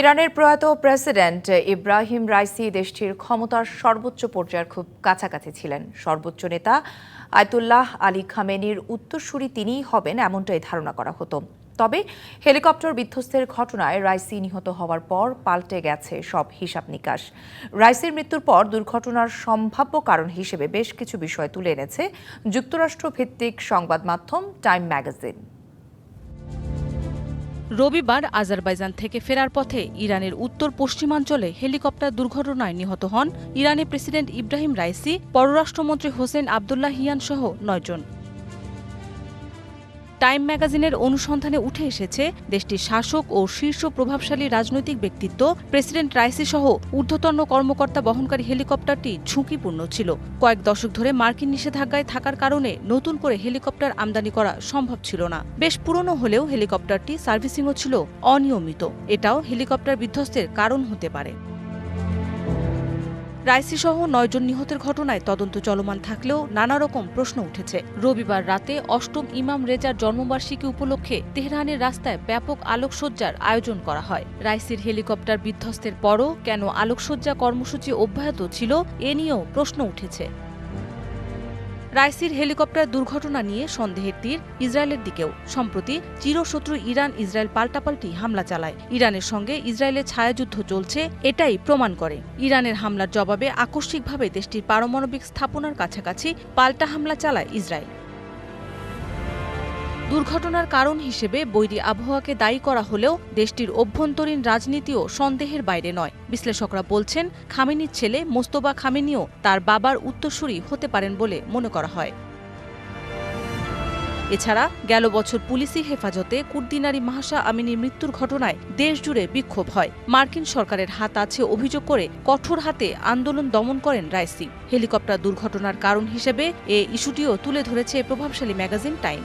ইরানের প্রয়াত president Ebrahim Raisi দেশটির ক্ষমতার সর্বোচ্চ পর্যায়ের খুব কাছাকাছি ছিলেন। সর্বোচ্চ নেতা আয়তুল্লাহ আলী খামেনির উত্তরসূরি তিনিই হবেন এমনটাই ধারণা করা হতো। তবে হেলিকপ্টার বিধ্বস্তের ঘটনায় রাইসি নিহত হওয়ার পর পাল্টে গেছে সব হিসাব নিকাশ। রাইসির মৃত্যুর পর দুর্ঘটনার সম্ভাব্য কারণ হিসেবে বেশ কিছু বিষয় তুলে এনেছে। যুক্তরাষ্ট্র ভিত্তিক সংবাদ মাধ্যম টাইম ম্যাগাজিন। রবিবার আজারবাইজান থেকে ফেরার পথে ইরানের উত্তর পশ্চিমাঞ্চলে হেলিকপ্টার দুর্ঘটনায় নিহত হন ইরানের প্রেসিডেন্ট ইব্রাহিম রাইসি, পররাষ্ট্রমন্ত্রী হোসেন আবদুল্লাহিয়ান সহ নয়জন। টাইম ম্যাগাজিনের অনুসন্ধানে উঠে এসেছে, দেশটির শাসক ও শীর্ষ প্রভাবশালী রাজনৈতিক ব্যক্তিত্ব, প্রেসিডেন্ট রাইসি সহ ঊর্ধ্বতন কর্মকর্তা বহনকারী হেলিকপ্টারটি ঝুঁকিপূর্ণ ছিল। কয়েক দশক ধরে মার্কিন নিষেধাজ্ঞায় থাকার কারণে নতুন করে হেলিকপ্টার আমদানি করা সম্ভব ছিল না। বেশ পুরনো হলেও হেলিকপ্টারটি সার্ভিসিংও ছিল অনিয়মিত। এটাও হেলিকপ্টার বিধ্বস্তের কারণ হতে পারে। রাইসি সহ নয়জন নিহতের ঘটনায় তদন্ত চলমান থাকলেও নানা রকম প্রশ্ন উঠেছে। রবিবার রাতে অষ্টম ইমাম রেজার জন্মবার্ষিকী উপলক্ষে তেহরানের রাস্তায় ব্যাপক আলোকসজ্জার আয়োজন করা হয়। রাইসির হেলিকপ্টার বিধ্বস্তের পরও কেন আলোকসজ্জা কর্মসূচি অব্যাহত ছিল, এ নিয়েও প্রশ্ন উঠেছে। রাইসির হেলিকপ্টার দুর্ঘটনা নিয়ে সন্দেহের তীর ইসরায়েলের দিকেও। সম্প্রতি চিরশত্রু ইরান ইসরায়েল পাল্টাপাল্টি হামলা চালায়। ইরানের সঙ্গে ইসরায়েলের ছায়াযুদ্ধ চলছে, এটাই প্রমাণ করে। ইরানের হামলার জবাবে আকস্মিকভাবে দেশটির পারমাণবিক স্থাপনার কাছাকাছি পাল্টা হামলা চালায় ইসরায়েল। দুর্ঘটনার কারণ হিসেবে বৈরী আবহাওয়াকে দায়ী করা হলেও দেশটির অভ্যন্তরীণ রাজনীতিও সন্দেহের বাইরে নয়। বিশ্লেষকরা বলছেন, খামেনির ছেলে মোস্তবা খামেনিও তার বাবার উত্তরসূরি হতে পারেন বলে মনে করা হয়। এছাড়া গেল বছর পুলিশি হেফাজতে কুর্দিনারি মাহাসা আমিনীর মৃত্যুর ঘটনায় দেশজুড়ে বিক্ষোভ হয়। মার্কিন সরকারের হাত আছে অভিযোগ করে কঠোর হাতে আন্দোলন দমন করেন রাইসি। হেলিকপ্টার দুর্ঘটনার কারণ হিসেবে এ ইস্যুটিও তুলে ধরেছে প্রভাবশালী magazine Time.